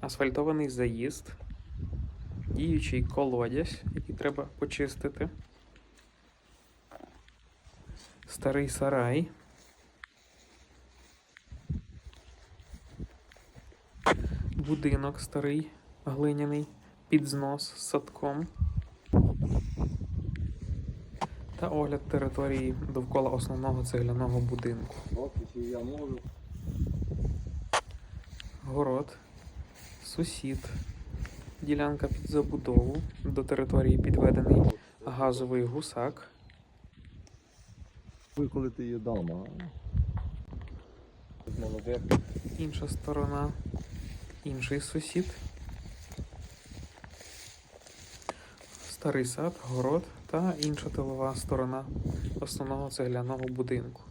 асфальтований заїзд, діючий колодязь, який треба почистити, старий сарай. Будинок старий, глиняний, під знос з садком. Та огляд території довкола основного цегляного будинку. Город, сусід, ділянка під забудову, до території підведений газовий гусак, Ви коли ти її дав, а? Молодець. інша сторона, інший сусід, старий сад, город та інша тилова сторона основного цегляного будинку.